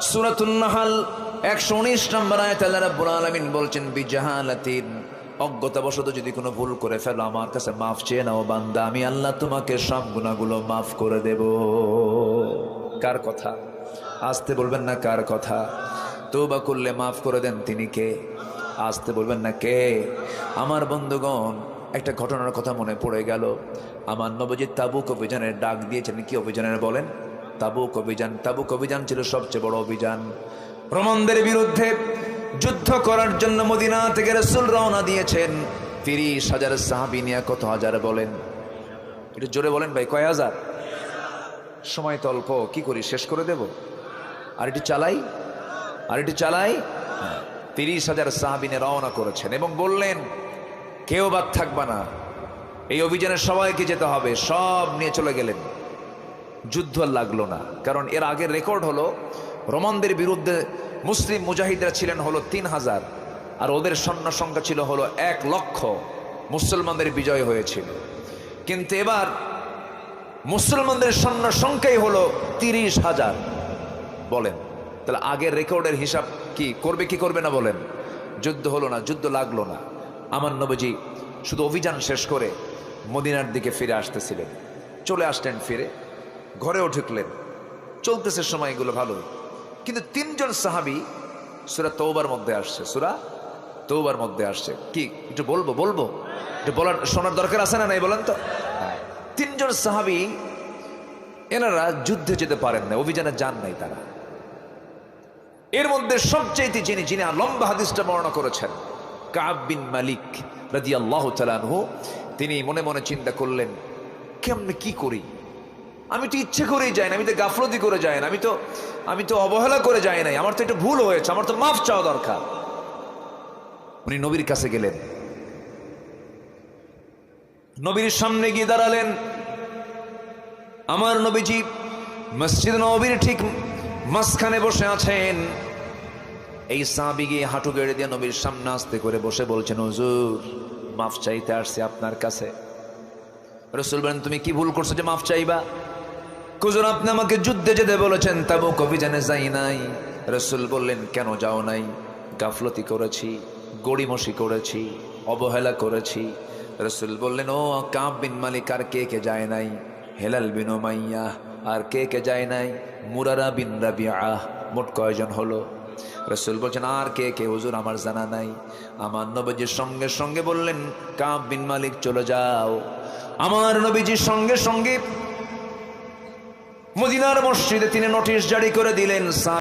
সুরাতুন Nahal, একশো উনিশ নম্বর আয়াত আল্লাহ রাব্বুল আলামিন বলছেন, বিজাহালাতিন, অজ্ঞতাবশত যদি কোনো ভুল করে ফেলো, আমার কাছে মাফ চেয়ে নাও বান্দা, আমি আল্লাহ তোমাকে সব গুণাগুলো মাফ করে দেব। কার কথা? আসতে বলবেন না কার কথা? তৌবা করলে মাফ করে দেন তিনি কে? আসতে বলবেন না কে? আমার বন্ধুগণ, একটা ঘটনার কথা মনে পড়ে গেল। আমার নবজিৎ তাবুক অভিযানের ডাক দিয়েছেন, কি অভিযানের বলেন? তাবুক অভিযান তাবুক অভিযান ছিল সবচেয়ে বড় অভিযান। রোমানদের বিরুদ্ধে যুদ্ধ করার জন্য মদিনা থেকে রসুল রওনা দিয়েছেন। তিরিশ হাজার সাহাবি নিয়ে কত হাজার বলেন? একটু জোরে বলেন ভাই কয় হাজার? সময় তো অল্প কি করি শেষ করে দেব? আর একটু চালাই? আর একটু চালাই? হ্যাঁ, তিরিশ হাজার সাহাবিনে রওনা করেছেন এবং বললেন কেউ বাদ থাকবা না। এই অভিযানে সবাইকে যেতে হবে সব নিয়ে চলে গেলেন। যুদ্ধ লাগল না। কারণ এর আগের রেকর্ড হলো, রোমানদের বিরুদ্ধে মুসলিম মুজাহিদরা ছিলেন হলো তিন হাজার, আর ওদের সৈন্য সংখ্যা ছিল হলো এক লক্ষ মুসলমানদের বিজয় হয়েছিল। কিন্তু এবার মুসলমানদের সৈন্য সংখ্যাই হলো তিরিশ হাজার বলেন। তাহলে আগের রেকর্ডের হিসাব কি, করবে কি করবে না বলেন? যুদ্ধ হলো না, যুদ্ধ লাগল না। আমার নবজি শুধু অভিযান শেষ করে মদিনার দিকে ফিরে আসতেছিলেন। চলে আসলেন ফিরে। ঘরেও ঢুকলেন চলতেছে সময় এগুলো ভালোই। কিন্তু তিনজন সাহাবি সুরা তৌবার মধ্যে আসছে। সুরা তৌবার মধ্যে আসছে। কি? একটু বলব? বলব? একটু বলার শোনার দরকার আছে না নাই বলেন তো? তিনজন সাহাবি, এনারা যুদ্ধে যেতে পারেন না অভিযানে যান নাই তারা। এর মধ্যে সবচেয়ে যিনি যিনি লম্বা হাদিসটা বর্ণনা করেছেন কাবিন মালিক রাজি আল্লাহ তিনি মনে মনে চিন্তা করলেন, কেমনে কি করি? আমি তো ইচ্ছে করেই যাই না, আমি তো গাফলতি করে যাই না, আমি তো আমি তো অবহেলা করে যাই নাই, আমার তো একটু ভুল হয়েছে, আমার তো মাফ চাওয়া দরকার। উনি নবীর কাছে গেলেন। নবীর সামনে গিয়ে দাঁড়ালেন। আমার নবীজি মসজিদ নবীর ঠিক মাঝখানে বসে আছেন। এই সাহাবি গিয়ে হাঁটু গেড়ে দিয়ে নবীর সামনে আসতে করে বসে বলছেন, হুজুর, মাফ চাইতে আসছে আপনার কাছে। রসুল বলেন, তুমি কি ভুল করছ যে মাফ চাইবা? কুজুর আপনি আমাকে যুদ্ধে যেতে বলেছেন, তাবুক অভিযানে যাই নাই। রসুল বললেন, কেন যাও নাই? গাফলতি করেছি, গড়িমসি করেছি, অবহেলা করেছি। রসুল বললেন, ও কাব বিন মালিক, আর কে কে যায় নাই? হেলাল বিন মাইয়া আর কে কে যায় নাই? মুরারা বিন রাবিয়া মোট কয়জন হলো? রসুল বলছেন, আর কে কে? হুজুর, আমার জানা নাই। আমার নবীজির সঙ্গে সঙ্গে বললেন, কাব বিন মালিক, চলে যাও। আমার নবীজির সঙ্গে সঙ্গে মদিনার মসজিদে তিনি নোটিশ জারি করে দিলেন